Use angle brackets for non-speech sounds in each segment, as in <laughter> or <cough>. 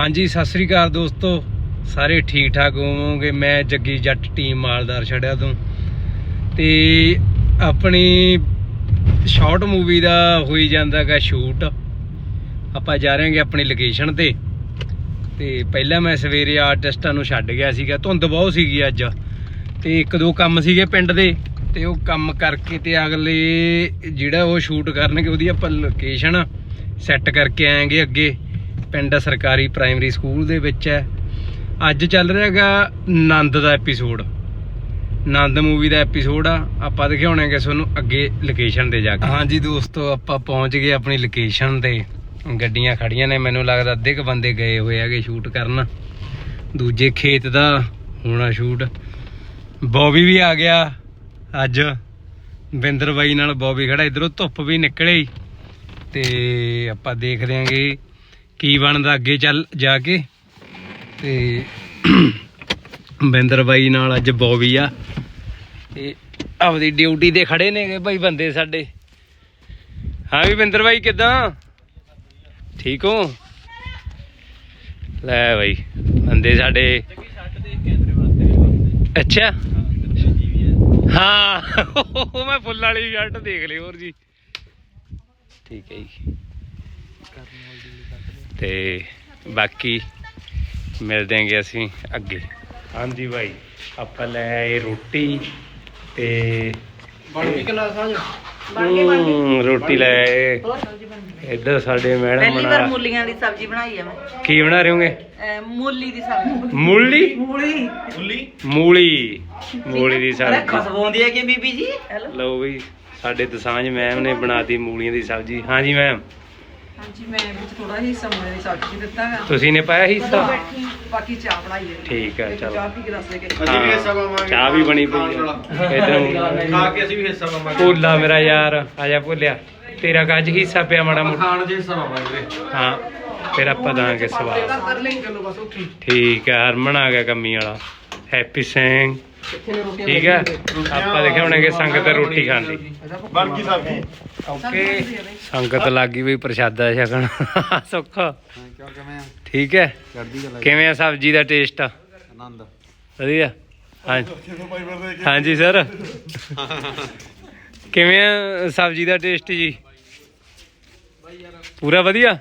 ਹਾਂਜੀ, ਸਤਿ ਸ੍ਰੀ ਅਕਾਲ ਦੋਸਤੋ। ਸਾਰੇ ਠੀਕ ਠਾਕ ਹੋਵੋਗੇ? ਮੈਂ ਜੱਗੀ ਜੱਟ ਟੀਮ ਮਾਲਦਾਰ ਛੜਿਆ ਤੋਂ। ਤੇ ਆਪਣੀ ਸ਼ਾਰਟ ਮੂਵੀ ਦਾ ਹੋਈ ਜਾਂਦਾਗਾ ਸ਼ੂਟ। ਆਪਾਂ ਜਾ ਰਹੇ ਹਾਂਗੇ ਆਪਣੀ ਲੋਕੇਸ਼ਨ ਤੇ। ਤੇ ਪਹਿਲਾਂ ਮੈਂ ਸਵੇਰੇ ਆਰਟਿਸਟਾਂ ਨੂੰ ਛੱਡ ਗਿਆ ਸੀਗਾ। ਧੁੰਦ ਬਹੁਤ ਸੀਗੀ ਅੱਜ। ਤੇ ਇੱਕ ਦੋ ਕੰਮ ਸੀਗੇ ਪਿੰਡ ਦੇ। ਤੇ ਉਹ ਕੰਮ ਕਰਕੇ ਤੇ ਅਗਲੇ ਜਿਹੜਾ ਉਹ ਸ਼ੂਟ ਕਰਨਗੇ, ਉਹਦੀ ਆਪਾਂ ਲੋਕੇਸ਼ਨ ਸੈੱਟ ਕਰਕੇ ਆਏਗੇ ਅੱਗੇ। ਪਿੰਡ ਸਰਕਾਰੀ ਪ੍ਰਾਇਮਰੀ ਸਕੂਲ ਦੇ ਵਿੱਚ ਹੈ। ਅੱਜ ਚੱਲ ਰਿਹਾ ਹੈਗਾ ਨੰਦ ਦਾ ਐਪੀਸੋਡ ਨੰਦ ਮੂਵੀ ਦਾ ਐਪੀਸੋਡ ਆ। ਆਪਾਂ ਦਿਖਾਉਣਾਂਗੇ ਤੁਹਾਨੂੰ ਅੱਗੇ ਲੋਕੇਸ਼ਨ ਤੇ ਜਾ ਕੇ। ਹਾਂਜੀ ਦੋਸਤੋ, ਆਪਾਂ ਪਹੁੰਚ ਗਏ ਆਪਣੀ ਲੋਕੇਸ਼ਨ ਤੇ। ਗੱਡੀਆਂ ਖੜੀਆਂ ਨੇ, ਮੈਨੂੰ ਲੱਗਦਾ ਅੱਧੇ ਕ ਬੰਦੇ ਗਏ ਹੋਏ ਹੈਗੇ ਸ਼ੂਟ ਕਰਨ। ਦੂਜੇ ਖੇਤ ਦਾ ਹੋਣਾ ਸ਼ੂਟ ਬੌਬੀ ਵੀ ਆ ਗਿਆ ਅੱਜ। ਬਿੰਦਰ ਬਾਈ ਨਾਲ ਬੌਬੀ ਖੜਾ। ਇਧਰੋਂ ਧੁੱਪ ਵੀ ਨਿਕਲੇ ਤੇ ਆਪਾਂ ਦੇਖਦੇ ਆਂਗੇ ਕੀ ਬਣਦਾ ਅੱਗੇ ਚੱਲ ਜਾ ਕੇ? ਤੇ ਬਿੰਦਰ ਬਾਈ ਨਾਲ ਅੱਜ ਬੌਬੀ ਆ। ਤੇ ਆਪਦੀ ਡਿਊਟੀ ਤੇ ਖੜੇ ਨੇਗੇ ਭਾਈ ਬੰਦੇ ਸਾਡੇ। ਹਾਂ ਵੀ ਬਿੰਦਰ ਬਾਈ, ਕਿਦਾਂ? ਠੀਕ ਹੋ? ਲੈ ਬਾਈ, ਬੰਦੇ ਸਾਡੇ। ਅੱਛਾ? ਹਾਂ, ਉਹ ਮੈਂ ਫੁੱਲ ਵਾਲੀ ਸ਼ਰਟ ਦੇਖ ਲਈ ਹੋਰ ਜੀ। ਠੀਕ ਹੈ ਜੀ। ਤੇ ਬਾਕੀ ਮਿਲਦੇ ਆਂਗੇ ਅਸੀਂ ਅੱਗੇ। ਹਾਂਜੀ ਭਾਈ ਆਪਾਂ ਲੈ ਆਏ ਰੋਟੀ ਤੇ ਬਣ ਕਲਾਸ ਆਜ ਹਮ, ਰੋਟੀ ਲੈ ਆਏ। ਇੱਧਰ ਸਾਡੇ ਮੈਡਮ ਪਹਿਲੀ ਵਾਰ ਬਣਾ ਮੂਲੀਆਂ ਦੀ ਸਬਜ਼ੀ ਬਣਾਈ ਆ ਮੈਂ। ਕੀ ਬਣਾ ਰਹੇ ਹੋਗੇ? ਅਹ ਮੂਲੀ ਦੀ ਸਬਜ਼ੀ। ਮੂਲੀ? ਮੂਲੀ। ਮੂਲੀ? ਮੂਲੀ। ਦੀ ਸਬਜ਼ੀ। ਖੁਸ਼ਬੂ ਆਉਂਦੀ ਹੈ ਕਿ ਬੀਬੀ ਜੀ? ਹੈਲੋ। ਲਓ ਬਈ ਸਾਡੇ ਦਸਾਂਝ ਮੈਮ ਨੇ ਬਣਾਤੀ ਮੂਲੀਆਂ ਦੀ ਸਬਜ਼ੀ। ਹਾਂਜੀ ਮੈਮ। ਹਾਂਜੀ ਮੈਂ ਵਿੱਚ ਥੋੜਾ ਹਿੱਸਾ ਮੂਲੇ ਦੀ ਸਬਜ਼ੀ ਦਿੱਤਾ ਹੈ। ਤੁਸੀਂ ਨੇ ਪਾਇਆ ਹਿੱਸਾ? ਬਾਕੀ ਚਾਹ ਬਣਾਈ ਹੈ। ਠੀਕ ਹੈ ਚਲੋ। ਚਾਹ ਪੀ ਕੇ ਦੱਸ ਦੇ ਕੇ। ਅਸੀਂ ਵੀ ਹਿੱਸਾ ਪਾਵਾਂਗੇ ਚਾਹ ਵੀ ਬਣੀ ਪਈ ਹੈ। ਇਧਰ ਖਾ ਕੇ ਅਸੀਂ ਵੀ ਹਿੱਸਾ ਪਾਵਾਂਗੇ। ਭੋਲਾ ਮੇਰਾ ਯਾਰ ਆ ਜਾ ਭੋਲਿਆ। ਤੇਰਾ ਕੱਜ ਹਿੱਸਾ ਪਿਆ ਮਾੜਾ ਮੋਟਾ। ਖਾਣ ਜੇ ਹਿੱਸਾ ਪਾਵਾਂਗੇ ਹਾਂ ਫਿਰ ਆਪਾਂ ਦਾਂਗੇ ਸਵਾਲ ਲੈ ਠੀਕ ਹੈ ਹਰਮਨ ਆ ਗਿਆ ਕੰਮੀ ਵਾਲਾ। ਹੈਪੀ ਸਿੰਘ। ਠੀਕ ਹੈ ਆਪਾਂ ਦੇਖਿਆ ਹੋਣਗੇ ਸੰਗਤ ਰੋਟੀ ਖਾਂਦੀ ਬਣ ਗਈ ਸਬਜ਼ੀ ਓਕੇ। ਸੰਗਤ ਲੱਗੀ ਵੀ ਪ੍ਰਸ਼ਾਦਾ ਛਕਣ। ਸੁੱਖ। ਠੀਕ ਹੈ। ਕਿਵੇਂ ਆ ਸਬਜ਼ੀ ਦਾ ਟੇਸਟ? ਆਨੰਦ। ਵਧੀਆ। ਹਾਂਜੀ। ਹਾਂਜੀ ਸਰ। ਕਿਵੇਂ ਆ ਸਬਜ਼ੀ ਦਾ ਟੇਸਟ ਜੀ? ਪੂਰਾ ਵਧੀਆ?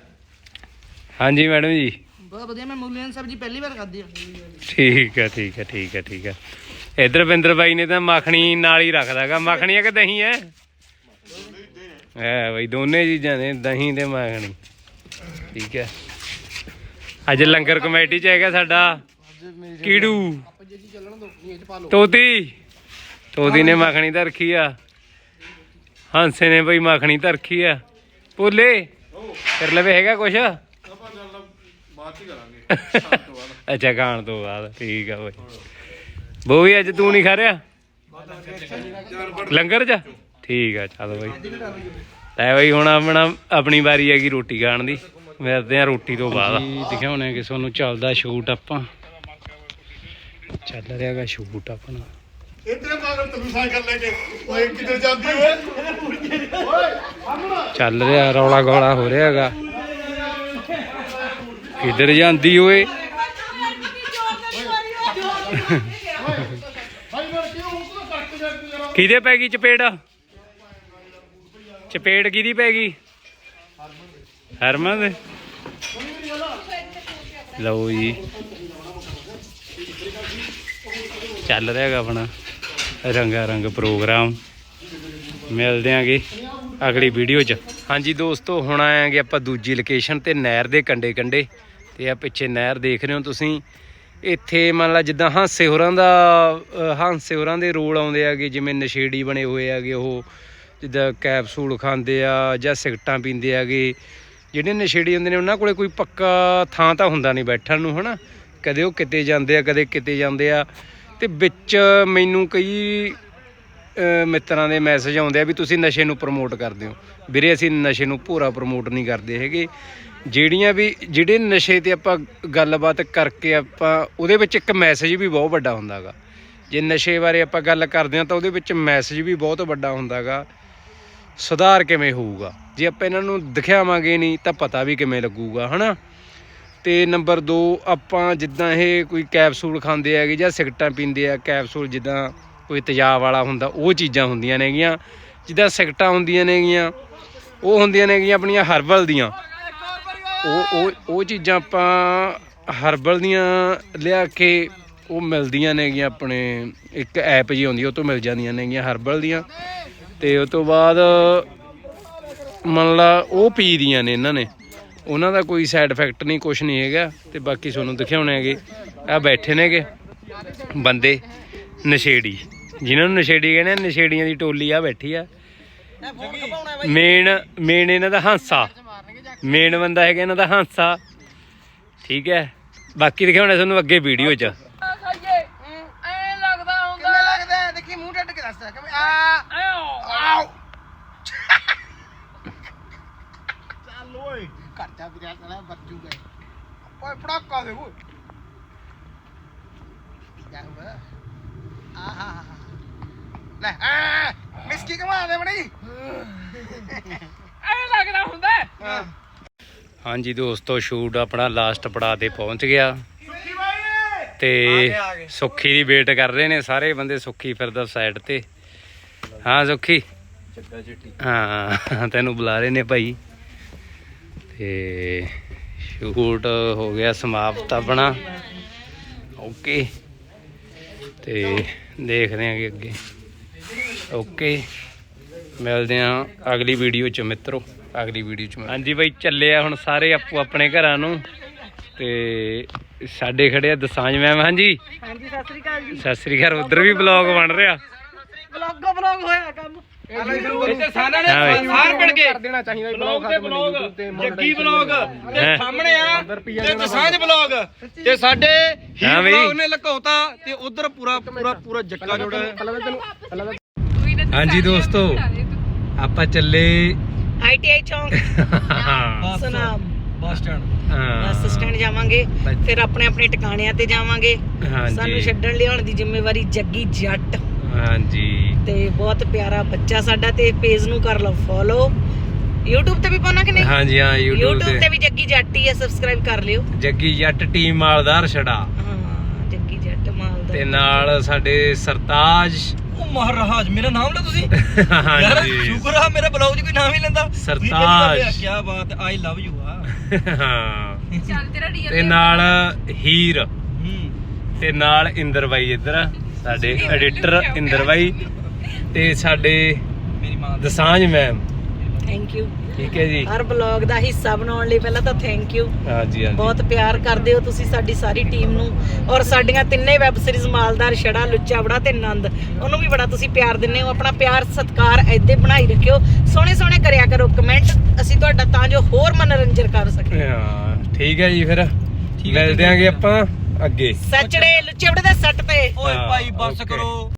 ਹਾਂਜੀ ਮੈਡਮ ਜੀ। ਬਹੁਤ ਵਧੀਆ ਮੈਂ ਮੂਲੀਆਂ ਦੀ ਸਬਜ਼ੀ ਪਹਿਲੀ ਵਾਰ ਖਾਧੀ ਆ। ਠੀਕ ਹੈ ਠੀਕ ਹੈ ਠੀਕ ਹੈ ਠੀਕ ਹੈ। ਇਧਰ ਬਿੰਦਰ ਬਾਈ ਨੇ ਤਾਂ ਮੱਖਣੀ ਨਾਲ ਹੀ ਰੱਖਦਾਗਾ। ਮੱਖਣੀ ਹੈ ਕਿ ਦਹੀਂ ਹੈ ਬਈ ਦੋਨੇ ਚੀਜ਼ਾਂ ਨੇ ਦਹੀਂ ਤੇ ਮੱਖਣੀ। ਠੀਕ ਹੈ ਅੱਜ ਲੰਗਰ ਕਮੇਟੀ ਚ ਹੈਗਾ ਸਾਡਾ। ਕੀੜੂ। ਤੋਤੀ। ਤੋਤੀ ਨੇ ਮੱਖਣੀ ਤਾਂ ਰੱਖੀ ਆ। ਹੰਸੇ ਨੇ ਬਈ ਮੱਖਣੀ ਤਾਂ ਰੱਖੀ ਆ। ਭੋਲੇ ਫਿਰ ਲਵੇ ਹੈਗਾ ਕੁਛ? <laughs> ਅੱਛਾ ਖਾਣ ਤੋਂ ਬਾਅਦ। ਠੀਕ ਆ ਬਈ। ਬੋ ਵੀ ਅੱਜ ਤੂੰ ਨਹੀਂ ਖਾ ਰਿਹਾ? ਲੰਗਰ ਚ ਠੀਕ ਆ ਚੱਲ ਬਈ। ਲੈ ਬਈ ਹੁਣ ਆਪਣਾ ਆਪਣੀ ਵਾਰੀ ਹੈਗੀ ਰੋਟੀ ਖਾਣ ਦੀ। ਮਿਲਦੇ ਆ ਰੋਟੀ ਤੋਂ ਬਾਅਦ। ਦਿਖਾਉਣੇ ਕਿ ਤੁਹਾਨੂੰ ਚੱਲਦਾ ਸ਼ੂਟ ਆਪਾਂ। ਚੱਲ ਰਿਹਾਗਾ ਸ਼ੂਟ ਆਪਣਾ। ਇਤਨੇ ਪਾਗਲ ਤੂੰ ਸਾਈਕਲ ਲੈ ਕੇ। ਓਏ ਕਿੱਧਰ ਜਾਂਦੀ ਓਏ? ਚੱਲ ਰਿਹਾ ਰੌਲਾ ਗੋਲਾ ਹੋ ਰਿਹਾ ਹੈਗਾ ਕਿੱਧਰ ਜਾਂਦੀ ਓਏ? ਕਿਹਦੇ ਪੈ ਗਈ ਚਪੇੜ? ਚਪੇੜ ਕਿਹਦੀ ਪੈ ਗਈ? ਹਰਮਨ ਦੇ। ਲਓ ਜੀ। ਚੱਲ ਰਿਹਾ ਹੈਗਾ ਆਪਣਾ ਰੰਗਾ ਰੰਗ ਪ੍ਰੋਗਰਾਮ। ਮਿਲਦੇ ਆਂਗੇ ਅਗਲੀ ਵੀਡੀਓ 'ਚ। ਹਾਂਜੀ ਦੋਸਤੋ, ਹੁਣ ਆਏਗੇ ਆਪਾਂ ਦੂਜੀ ਲੋਕੇਸ਼ਨ ਤੇ ਨਹਿਰ ਦੇ ਕੰਡੇ ਕੰਡੇ ਤੇ ਆ ਪਿੱਛੇ ਨਹਿਰ ਦੇਖ ਰਹੇ ਹੋ ਤੁਸੀਂ। ਇੱਥੇ ਮੰਨ ਲਾ ਜਿੱਦਾਂ ਹਾਂਸੇ ਹੋਰਾਂ ਦਾ ਹਾਂਸੇ ਹੋਰਾਂ ਦੇ ਰੋਲ ਆਉਂਦੇ ਆਗੇ ਜਿਵੇਂ ਨਸ਼ੇੜੀ ਬਣੇ ਹੋਏ ਆਗੇ ਉਹ, ਜਿੱਦਾਂ ਕੈਪਸੂਲ ਖਾਂਦੇ ਆ ਜਾਂ ਸਿਗਰਟਾਂ ਪੀਂਦੇ ਆਗੇ ਜਿਹੜੇ ਨਸ਼ੇੜੀ ਹੁੰਦੇ ਨੇ, ਉਹਨਾਂ ਕੋਲੇ ਕੋਈ ਪੱਕਾ ਥਾਂ ਤਾਂ ਹੁੰਦਾ ਨਹੀਂ ਬੈਠਣ ਨੂੰ, ਹਨਾ? ਕਦੇ ਉਹ ਕਿਤੇ ਜਾਂਦੇ ਆ, ਕਦੇ ਕਿਤੇ ਜਾਂਦੇ ਆ। ਤੇ ਵਿੱਚ ਮੈਨੂੰ ਕਈ ਮਿੱਤਰਾਂ ਦੇ ਮੈਸੇਜ ਆਉਂਦੇ ਆ ਵੀ ਤੁਸੀਂ ਨਸ਼ੇ ਨੂੰ ਪ੍ਰਮੋਟ ਕਰਦੇ ਹੋ। ਵੀਰੇ, ਅਸੀਂ ਨਸ਼ੇ ਨੂੰ ਪੂਰਾ ਪ੍ਰਮੋਟ ਨਹੀਂ ਕਰਦੇ ਹੈਗੇ। ਜਿਹੜੀਆਂ ਵੀ, ਜਿਹੜੇ ਨਸ਼ੇ ਤੇ ਆਪਾਂ ਗੱਲਬਾਤ ਕਰਕੇ ਆਪਾਂ, ਉਹਦੇ ਵਿੱਚ ਇੱਕ ਮੈਸੇਜ ਵੀ ਬਹੁਤ ਵੱਡਾ ਹੁੰਦਾਗਾ। ਜੇ ਨਸ਼ੇ ਬਾਰੇ ਆਪਾਂ ਗੱਲ ਕਰਦੇ ਹਾਂ ਤਾਂ ਉਹਦੇ ਵਿੱਚ ਮੈਸੇਜ ਵੀ ਬਹੁਤ ਵੱਡਾ ਹੁੰਦਾਗਾ। ਸੁਧਾਰ ਕਿਵੇਂ ਹੋਊਗਾ? ਜੇ ਆਪਾਂ ਇਹਨਾਂ ਨੂੰ ਦਿਖਾਵਾਂਗੇ ਨਹੀਂ ਤਾਂ ਪਤਾ ਵੀ ਕਿਵੇਂ ਲੱਗੂਗਾ, ਹਨਾ? ਤੇ ਨੰਬਰ 2 ਆਪਾਂ ਜਿੱਦਾਂ ਇਹ ਕੋਈ ਕੈਪਸੂਲ ਖਾਂਦੇ ਹੈਗੇ ਜਾਂ ਸਿਗਰਟਾਂ ਪੀਂਦੇ ਆ ਕੈਪਸੂਲ ਜਿੱਦਾਂ ਕੋਈ ਤੇਜ਼ਾਬ ਵਾਲਾ ਹੁੰਦਾ, ਉਹ ਚੀਜ਼ਾਂ ਹੁੰਦੀਆਂ ਨੇਗੀਆਂ। ਜਿੱਦਾਂ ਸਿਗਰਟਾਂ ਹੁੰਦੀਆਂ ਨੇਗੀਆਂ, ਉਹ ਹੁੰਦੀਆਂ ਨੇਗੀਆਂ ਆਪਣੀਆਂ ਹਰਬਲ ਦੀਆਂ। ਉਹ ਉਹ ਉਹ ਚੀਜ਼ਾਂ ਆਪਾਂ ਹਰਬਲ ਦੀਆਂ ਲਿਆ ਕੇ ਉਹ ਮਿਲਦੀਆਂ ਨੇਗੀਆਂ ਆਪਣੇ ਇੱਕ ਐਪ ਜੀ ਹੁੰਦੀ ਉਹ ਤੋਂ ਮਿਲ ਜਾਂਦੀਆਂ ਨੇਗੀਆਂ ਹਰਬਲ ਦੀਆਂ। ਤੇ ਉਸ ਤੋਂ ਬਾਅਦ ਮੰਨ ਲਾ ਉਹ ਪੀ ਦੀਆਂ ਨੇ ਇਹਨਾਂ ਨੇ। ਉਹਨਾਂ ਦਾ ਕੋਈ ਸਾਈਡ ਇਫੈਕਟ ਨਹੀਂ ਕੁਝ ਨਹੀਂ ਹੈਗਾ। ਤੇ ਬਾਕੀ ਤੁਹਾਨੂੰ ਦਿਖਾਉਣੇ ਹੈਗੇ। ਆ ਬੈਠੇ ਨੇਗੇ ਬੰਦੇ ਨਸ਼ੇੜੀ। ਜਿਨ੍ਹਾਂ ਨੂੰ ਨਸ਼ੇੜੀ ਕਹਿੰਦੇ ਨਸ਼ੇੜੀਆਂ ਦੀ ਟੋਲੀ ਆ ਬੈਠੀ ਆ। ਮੇਨ ਮੇਨ ਇਹਨਾਂ ਦਾ ਹਾਂਸਾ। ਮੇਨ ਬੰਦਾ ਹੈਗਾ ਇਹਨਾਂ ਦਾ ਹਾਂਸਾ। ਠੀਕ ਹੈ। ਬਾਕੀ ਦਿਖਾਉਣਾ ਤੁਹਾਨੂੰ ਅੱਗੇ ਵੀਡੀਓ 'ਚ। ਕਿਵੇਂ ਲੱਗਦਾ ਦੇਖੀ ਮੂੰਹ ਟੱਟ ਕੇ ਦੱਸ ਕਿਵੇਂ? ਆ। ਆਓ। ਚੱਲ ਓਏ। ਘਰ ਜਾ ਵੀਰਾ ਸਾਲਾ ਬੱਜੂ ਗਏ ਓਏ ਫੜਾਕਾ ਦੇ ਓਏ। ਜਾ ਹੋਇਆ ਆਹਾ ਲੈ ਆ ਮਿਸਕੀ ਕਮਾ ਦੇ ਬੜੀ ਹਾਂਜੀ ਦੋਸਤੋ ਸ਼ੂਟ ਆਪਣਾ ਲਾਸਟ ਪੜਾਅ ਤੇ ਪਹੁੰਚ ਗਿਆ। ਤੇ ਸੁੱਖੀ ਦੀ ਵੇਟ ਕਰ ਰਹੇ ਨੇ ਸਾਰੇ ਬੰਦੇ ਸੁੱਖੀ ਫਿਰਦਾ ਸਾਈਡ ਤੇ। ਹਾਂ ਸੁੱਖੀ? ਹਾਂ ਤੈਨੂੰ ਬੁਲਾ ਰਹੇ ਨੇ ਭਾਈ। ਤੇ ਸ਼ੂਟ ਹੋ ਗਿਆ ਸਮਾਪਤ ਆਪਣਾ। ਓਕੇ। ਤੇ ਦੇਖਦੇ ਆਂਗੇ ਅੱਗੇ ਓਕੇ। ਮਿਲਦੇ ਆਂ ਅਗਲੀ ਵੀਡੀਓ ਚ ਮਿੱਤਰੋ। ਅਗਲੀ ਵੀਡੀਓ ਚ ਮਿਲ- ਹਾਂਜੀ ਬਾਈ ਚੱਲੇ ਆ ਹੁਣ ਸਾਰੇ ਆਪੋ ਆਪਣੇ ਘਰਾਂ ਨੂੰ ਤੇ ਸਾਡੇ ਖੜੇ ਆ ਦਸਾਂਜ ਮੈਮ ਹਾਂਜੀ? ਹਾਂਜੀ ਸਤਿ ਸ੍ਰੀ ਅਕਾਲ ਜੀ। ਸਤਿ ਸ੍ਰੀ ਅਕਾਲ ਉਧਰ ਵੀ ਬਲੌਗ ਬਣ ਰਿਹਾ। ਬਲੌਗੋ ਬਲੌਗ ਹੋਇਆ ਕੰਮ। ਇੱਥੇ ਸਾਰਿਆਂ ਨੇ ਸਾਰ ਮਿਲ ਕੇ। ਦੇਣਾ ਚਾਹੀਦਾ ਬਲੌਗ ਤੇ ਬਲੌਗ ਜੱਗੀ ਬਲੌਗ ਤੇ ਸਾਹਮਣੇ ਆ ਤੇ ਦਸਾਂਝ ਬਲੌਗ ਤੇ ਸਾਡੇ ਹਾਂ ਬਈ। ਨੇ ਲਕੌਤਾ ਤੇ ਉਧਰ ਪੂਰਾ ਪੂਰਾ ਪੂਰਾ ਜੱਕਾ ਜੋੜਾ ਹਾਂਜੀ ਦੋਸਤੋ ਆਪਾਂ ਚੱਲੇ ਆਈਟੀਆਈ ਚੌਂਕ। Sunam. Bus stand. Bus stand ਜਾਵਾਂਗੇ ਫਿਰ ਆਪਣੇ ਆਪਣੇ ਟਿਕਾਣਿਆਂ ਤੇ ਜਾਵਾਂਗੇ। ਸਾਨੂੰ ਛੱਡਣ ਲਿਆਉਣ ਦੀ ਜ਼ਿੰਮੇਵਾਰੀ ਜੱਗੀ ਜੱਟ। ਹਾਂਜੀ। ਤੇ ਬਹੁਤ ਪਿਆਰਾ ਬੱਚਾ ਸਾਡਾ ਤੇ ਪੇਜ ਨੂੰ ਕਰ ਲਓ ਫੋਲੋ YouTube ਤੇ ਵੀ ਪਾਉਣਾ ਕਿ ਨਹੀਂ? ਹਾਂਜੀ ਹਾਂ YouTube YouTube ਤੇ ਤੇ ਵੀ ਜੱਗੀ ਜੱਟ ਹੀ ਹੈ ਸਬਸਕ੍ਰਾਈਬ ਕਰ ਲਿਓ। ਜੱਗੀ ਜੱਟ ਟੀਮ ਮਾਲਦਾਰ ਛੜਾ। ਹਾਂ ਜੱਗੀ ਜੱਟ ਮਾਲ ਦਾ ਤੇ ਨਾਲ ਸਾਡੇ ਸਰਤਾਜ ਉਹ ਮਹਾਰਾਜ ਮੇਰਾ ਨਾਮ ਲੈ ਤੁਸੀਂ? ਹਾਂਜੀ। ਸ਼ੁਕਰ ਆ ਮੇਰੇ ਬਲੌਗ 'ਚ ਕੋਈ ਨਾਮ ਹੀ ਲੈਂਦਾ। ਸਰਤਾਜ। ਕੀ ਬਾਤ ਆਈ ਲਵ ਯੂ ਆ। ਹਾਂ। ਤੇ ਨਾਲ ਹੀਰ। ਹੂੰ। ਤੇ ਨਾਲ ਇੰਦਰ ਬਾਈ ਇੱਧਰ ਸਾਡੇ ਐਡੀਟਰ ਇੰਦਰ ਬਾਈ ਤੇ ਸਾਡੇ ਮੇਰੀ ਮਾਂ ਦਸਾਂਝ ਮੈਮ ਥੈਂਕ ਯੂ ਠੀਕ ਹੈ ਜੀ। ਹਰ ਬਲੌਗ ਦਾ ਹਿੱਸਾ ਬਣਾਉਣ ਲਈ ਪਹਿਲਾਂ ਤਾਂ ਥੈਂਕ ਯੂ ਹਾਂਜੀ ਹਾਂਜੀ। ਬਹੁਤ ਪਿਆਰ ਕਰਦੇ ਹੋ ਤੁਸੀਂ ਸਾਡੀ ਸਾਰੀ ਟੀਮ ਨੂੰ। ਔਰ ਸਾਡੀਆਂ ਤਿੰਨੇ ਵੈਬ ਸੀਰੀਜ਼ ਮਾਲਦਾਰ ਛੜਾ ਲੁੱਚਾ ਬੜਾ ਤੇ ਨੰਦ। ਉਹਨੂੰ ਵੀ ਬੜਾ ਤੁਸੀਂ ਪਿਆਰ ਦਿੰਦੇ ਹੋ। ਆਪਣਾ ਪਿਆਰ ਸਤਿਕਾਰ ਐਦੇ ਬਣਾਈ ਰੱਖਿਓ। ਸੋਹਣੇ ਸੋਹਣੇ ਕਰਿਆ ਕਰੋ ਕਮੈਂਟ ਅਸੀਂ ਤੁਹਾਡਾ ਤਾਂ ਜੋ ਹੋਰ ਮਨੋਰੰਜਨ ਕਰ ਸਕੀਏ। ਹਾਂ ਠੀਕ ਹੈ ਜੀ ਫਿਰ। ਮਿਲਦੇ ਆਂਗੇ ਆਪਾਂ ਅੱਗੇ। ਸੱਚੜੇ ਲੁੱਚੇ ਬੜੇ ਦੇ ਸੱਟ ਤੇ। ਓਏ ਭਾਈ ਬੱਸ. ਕਰੋ।